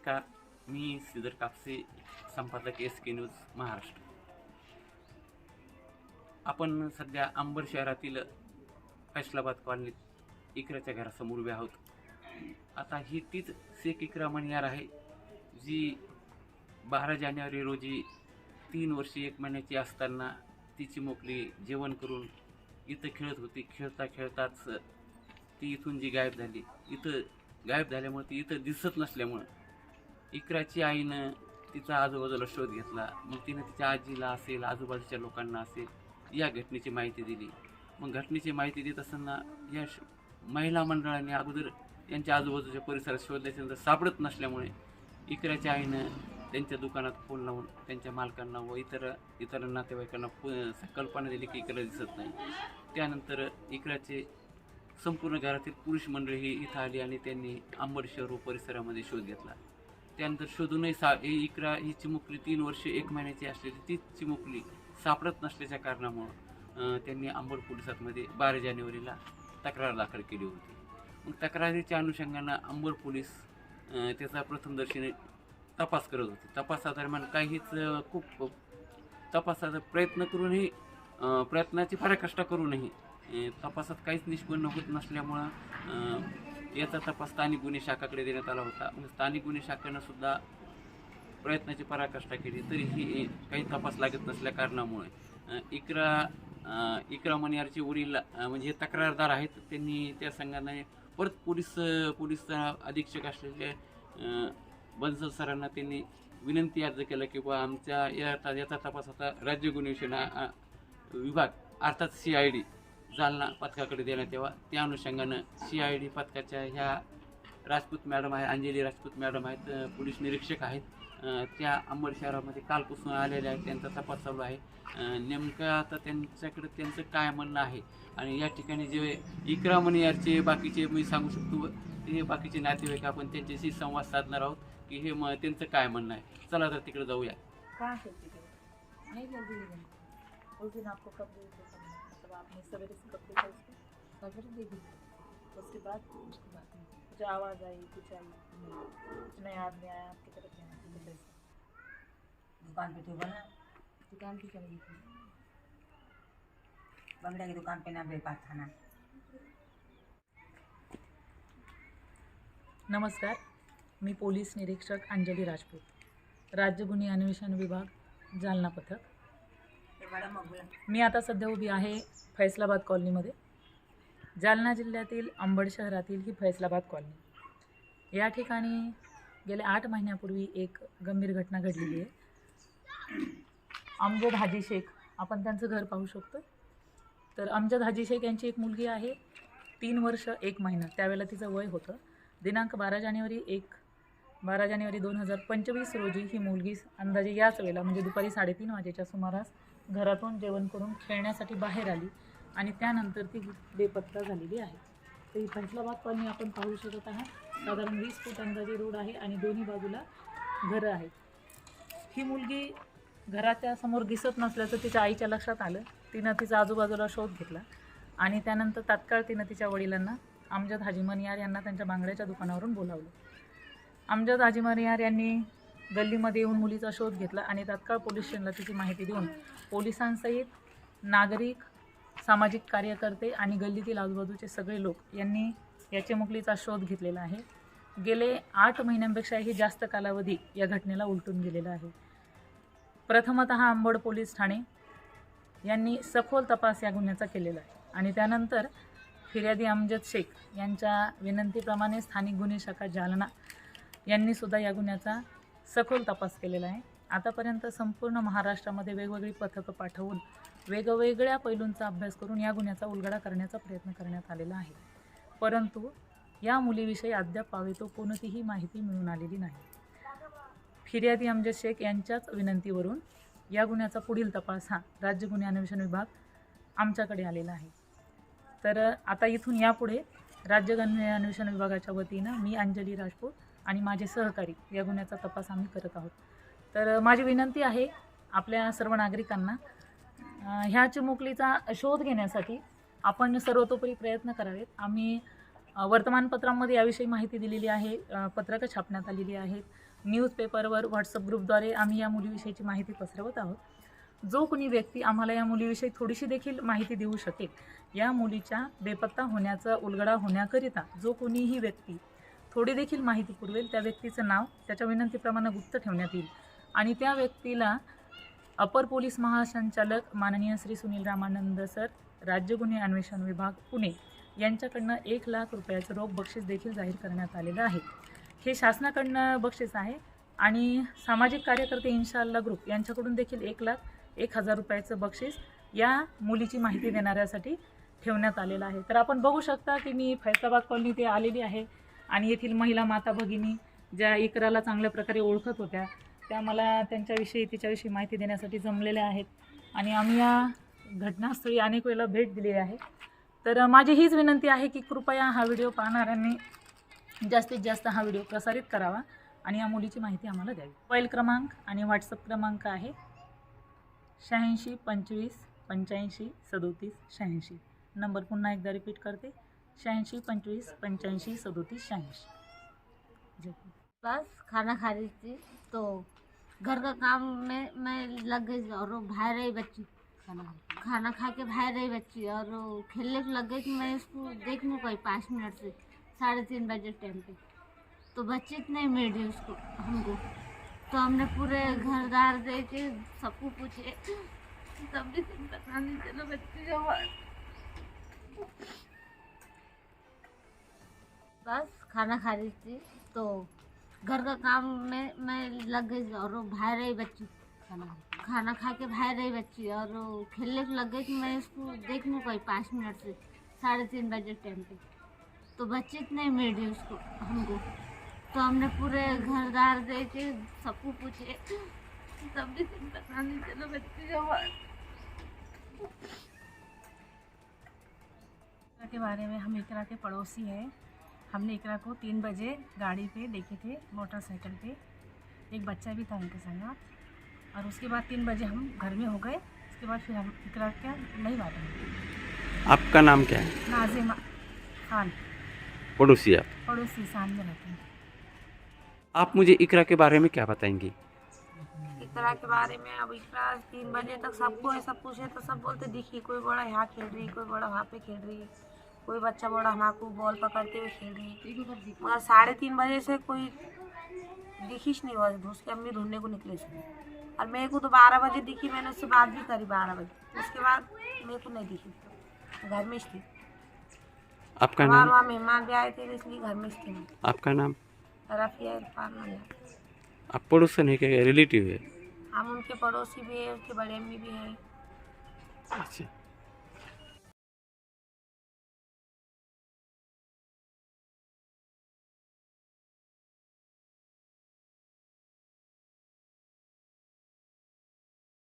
नमस्कार मी श्रीधर कापसे संपादक एस के न्यूज महाराष्ट्र. आपण सध्या अंबर शहरातील फैसलाबाद कॉलनीत इकराच्या घरासमोर उभे आहोत. आता ही तीच शेख इकरा मणियार आहे जी बारा जानेवारी रोजी तीन वर्षे एक महिन्याची असताना तिची मोकळी जेवण करून इथं खेळत होती. खेळता खेळताच ती इथून जी गायब झाली इथं गायब झाल्यामुळे ती इथं दिसत नसल्यामुळं इकराची आईनं तिचा आजूबाजूला शोध घेतला. मग तिनं तिच्या आजीला असेल आजूबाजूच्या लोकांना असेल या घटनेची माहिती दिली. मग घटनेची माहिती देत असताना या श- महिला मंडळाने अगोदर यांच्या आजूबाजूच्या परिसरात शोधल्याच्यानंतर सापडत नसल्यामुळे इकराच्या आईनं त्यांच्या दुकानात फोन लावून त्यांच्या मालकांना व इतर इतर नातेवाईकांना फो कल्पना दिली की इकडं दिसत नाही. त्यानंतर इकराचे संपूर्ण घरातील पुरुष मंडळी ही इथं आली आणि त्यांनी आंबड शहर व परिसरामध्ये शोध घेतला. त्यानंतर शोधूनही सा ही इकरा ही चिमुकली तीन वर्षे एक महिन्याची असलेली तीच चिमुकली सापडत नसल्याच्या कारणामुळं त्यांनी अंबड पोलिसांमध्ये बारा जानेवारीला तक्रार दाखल केली होती. मग तक्रारीच्या अनुषंगानं अंबड पोलीस त्याचा प्रथमदर्शनी तपास करत होते. तपासादरम्यान काहीच खूप तपासाचा प्रयत्न करूनही प्रयत्नाची पराकाष्ठा करूनही तपासात काहीच निष्पन्न होत नसल्यामुळं याचा तपास स्थानिक गुन्हे शाखाकडे देण्यात आला होता. म्हणजे स्थानिक गुन्हे शाखेनं सुद्धा प्रयत्नाची पराकाष्ठा केली. तरीही काही तपास लागत नसल्या कारणामुळे इकरा इकरा मनियारचे वडील म्हणजे हे तक्रारदार आहेत त्यांनी त्या संघाने परत पोलीस पोलीस अधीक्षक असलेले बन्सल सरांना त्यांनी विनंती अर्ज केला की बा आमच्या या याचा तपास आता राज्य गुन्हे विभाग अर्थात सी आय डी जालना पथकाकडे देण्यात यावा. त्या अनुषंगानं सी आय डी पथकाच्या ह्या राजपूत मॅडम आहे अंजली राजपूत मॅडम आहेत पोलीस निरीक्षक आहेत. त्या अंबड शहरामध्ये कालपासून आलेल्या आहेत त्यांचा तपास चालू आहे. नेमकं आता त्यांच्याकडे त्यांचं काय म्हणणं आहे? आणि या ठिकाणी जे इकरामणी यारचे बाकीचे मी सांगू शकतो हे बाकीचे नातेवाईक आपण त्यांच्याशी संवाद साधणार आहोत की हे म त्यांचं काय म्हणणं आहे? चला तर तिकडे जाऊया. उस दिन आपको कब गई थे सब मतलब आपने सवेरे से कब देखा उसको सवेरे देखी उसके बाद उसके बाद। कुछ आवाज़ आई, कुछ आई। कुछ नया आदमी आया, आपकी तरफ़ ऐसा। दुकान पे थी बोलना दुकान की चली थी बगड़ा की दुकान पे ना बेकार था ना। नमस्कार, मी पोलीस निरीक्षक अंजली राजपूत। राज्य गुन्हे अन्वेषण विभाग, जालना पथक। ते मी आता सध्या उभी आहे फैसलाबाद कॉलनीमध्ये. जालना जिल्ह्यातील अंबड शहरातील ही फैसलाबाद कॉलनी. या ठिकाणी गेल्या आठ महिन्यापूर्वी एक गंभीर घटना घडलेली आहे. अमजद हाजी शेख आपण त्यांचं घर पाहू शकतो. तर अमजद हाजी शेख यांची एक मुलगी आहे तीन वर्ष एक महिना त्यावेळेला तिचं वय होतं. दिनांक बारा जानेवारी एक बारा जानेवारी दोन हजार पंचवीस रोजी ही मुलगी अंदाजे याच वेळेला म्हणजे दुपारी साडेतीन वाजेच्या सुमारास घरातून जेवण करून खेळण्यासाठी बाहेर आली आणि त्यानंतर ती बेपत्ता झालेली आहे. तर ही फैसलाबाद कॉलनी आपण पाहू शकत आहात. साधारण वीस फूट अंदाजे रोड आहे आणि दोन्ही बाजूला घरं आहेत. ही मुलगी घराच्या समोर दिसत नसल्याचं तिच्या आईच्या लक्षात आलं. तिनं तिचा आजूबाजूला शोध घेतला आणि त्यानंतर तात्काळ तिनं तिच्या वडिलांना अमजद हाजीमनियार यांना त्यांच्या बांगड्याच्या दुकानावरून बोलावलं. अमजद हाजीमनियार यांनी गल्लीमध्ये येऊन मुलीचा शोध घेतला आणि तात्काळ पोलीस स्टेशनला तिची माहिती देऊन पोलिसांसहित नागरिक सामाजिक कार्यकर्ते आणि गल्लीतील आजूबाजूचे सगळे लोक यांनी या चिमुकलीचा शोध घेतलेला आहे. गेले आठ महिन्यांपेक्षाही जास्त कालावधी या घटनेला उलटून गेलेला आहे. प्रथमतः आंबड पोलीस ठाणे यांनी सखोल तपास या गुन्ह्याचा केलेला आहे आणि त्यानंतर फिर्यादी अमजद शेख यांच्या विनंतीप्रमाणे स्थानिक गुन्हे शाखा जालना यांनी सुद्धा या गुन्ह्याचा सखोल तपास केलेला आहे. आतापर्यंत संपूर्ण महाराष्ट्रामध्ये वेगवेगळी पथकं पाठवून वेगवेगळ्या पैलूंचा अभ्यास करून या गुन्ह्याचा उलगडा करण्याचा प्रयत्न करण्यात आलेला आहे. परंतु या मुलीविषयी अद्याप पावेतो कोणतीही माहिती मिळून आलेली नाही. फिर्यादी अमजद शेख यांच्याच विनंतीवरून या गुन्ह्याचा पुढील तपास हा राज्य गुन्हे अन्वेषण विभाग आमच्याकडे आलेला आहे. तर आता इथून यापुढे राज्य गुन्हे अन्वेषण विभागाच्या वतीनं मी अंजली राजपूत आणि माझे सहकारी या गुन्ह्याचा तपास आम्ही करत आहोत. तर माझी विनंती आहे आपल्या सर्व नागरिकांना ह्या चिमुकलीचा शोध घेण्यासाठी आपण सर्वतोपरी प्रयत्न करावेत. आम्ही वर्तमानपत्रांमध्ये याविषयी माहिती दिलेली आहे पत्रकं छापण्यात आलेली आहेत. न्यूजपेपरवर व्हॉट्सअप ग्रुपद्वारे आम्ही या मुलीविषयीची माहिती पसरवत आहोत. जो कोणी व्यक्ती आम्हाला या मुलीविषयी थोडीशी देखील माहिती देऊ शकेल या मुलीच्या बेपत्ता होण्याचा उलगडा होण्याकरिता जो कोणीही व्यक्ती थोडी देखील माहिती पुरवेल त्या व्यक्तीचं नाव त्याच्या विनंतीप्रमाणे गुप्त ठेवण्यात येईल. आणि त्या व्यक्तीला अपर पोलीस महासंचालक माननीय श्री सुनील रामानंद सर राज्य गुन्हे अन्वेषण विभाग पुणे यांच्याकडनं एक लाख रुपयाचं रोख बक्षीस देखील जाहीर करण्यात आलेलं आहे. हे शासनाकडनं बक्षीस आहे आणि सामाजिक कार्यकर्ते इन्शाल्ला ग्रुप यांच्याकडून देखील एक लाख एक हजार रुपयाचं बक्षीस या मुलीची माहिती देणाऱ्यासाठी ठेवण्यात आलेलं आहे. तर आपण बघू शकता की मी फैसाबाद कॉलनी ते आलेली आहे. आणि येथील महिला माता भगिनी ज्या इकराला चांगल्या प्रकारे ओळखत होत्या त्या मला त्यांच्याविषयी तिच्याविषयी माहिती देण्यासाठी जमलेल्या आहेत. आणि आम्ही या घटनास्थळी अनेक वेळेला भेट दिली आहे. तर माझी हीच विनंती आहे की कृपया हा व्हिडिओ पाहणाऱ्यांनी जास्तीत जास्त हा व्हिडिओ प्रसारित करावा आणि या मुलीची माहिती आम्हाला द्यावी. मोबाईल क्रमांक आणि व्हॉट्सअप क्रमांक आहे शहाऐंशी पंचवीस पंच्याऐंशी सदोतीस शहाऐंशी. नंबर पुन्हा एकदा रिपीट करते. शहाऐंशी पंचवीस पंच्याऐंशी सदोतीस शहाऐंशी. हिंद. बस खाना खा रही थी तो घर का काम में मैं लग गई और बाहर रही बच्ची। खाना खाना खा के बाहर रही बच्ची और खेलने को लग गई कि मैं इसको देख नहीं पाई पाँच मिनट से साढ़े तीन बजे टाइम पे। तो बच्ची इतने मिल रही उसको हमको। तो हमने पूरे घरदार देखे सबको पूछे तब भी पता नहीं चलो बच्ची जो बस खाना खा रही थी। तो घर का काम में मैं लग गई और वो बाहर रही बच्ची। खाना खाना खा के बाहर रही बच्ची और वो खेलने को लग गई कि मैं इसको देख नहीं पाई पाँच मिनट से साढ़े तीन बजे टाइम पे। तो बच्ची इतने मिल रही उसको हमको। तो हमने पूरे घरदार देखे सबको पूछे तब भी नहीं चला बच्ची के बारे में। हम इकरा के पड़ोसी हैं। हमने इकरा को तीन बजे गाड़ी पे देखे थे मोटरसाइकिल पे। एक बच्चा भी था उनके संग। और उसके बाद तीन बजे हम घर में हो गए। उसके बाद फिर हम इकरा का नहीं मालूम आपका नाम क्या है? नाजिमा खान। पड़ोसी आप? पड़ोसी सामने रहते हैं। आप मुझे इकरा के बारे में क्या बताएँगी? इकरा के बारे में अब इकरा तीन बजे तक सबको ऐसा पूछे तो सब बोलते दिखी कोई बड़ा यहाँ खेल रही कोई बड़ा वहाँ पे खेल रही कोई बच्चा बड़ा हमारे बॉल पकड़ते हुए खेल रही मगर साढ़े तीन बजे से कोई दिखीश नहीं हुआ उसकी अम्मी ढूँढने को निकले थे और मेरे को तो बारह बजे दिखी मैंने उससे बात भी करी बारह बजे। उसके बाद मेरे को नहीं दिखी। घर में थी आपका नाम? वहाँ मेहमान भी आए थे इसलिए घर में थी आपका नाम? रफिया इरफान आप पड़ोसन है क्या? रिलेटिव है? हम उनके पड़ोसी भी है उसके बड़े अम्मी भी है। अच्छा।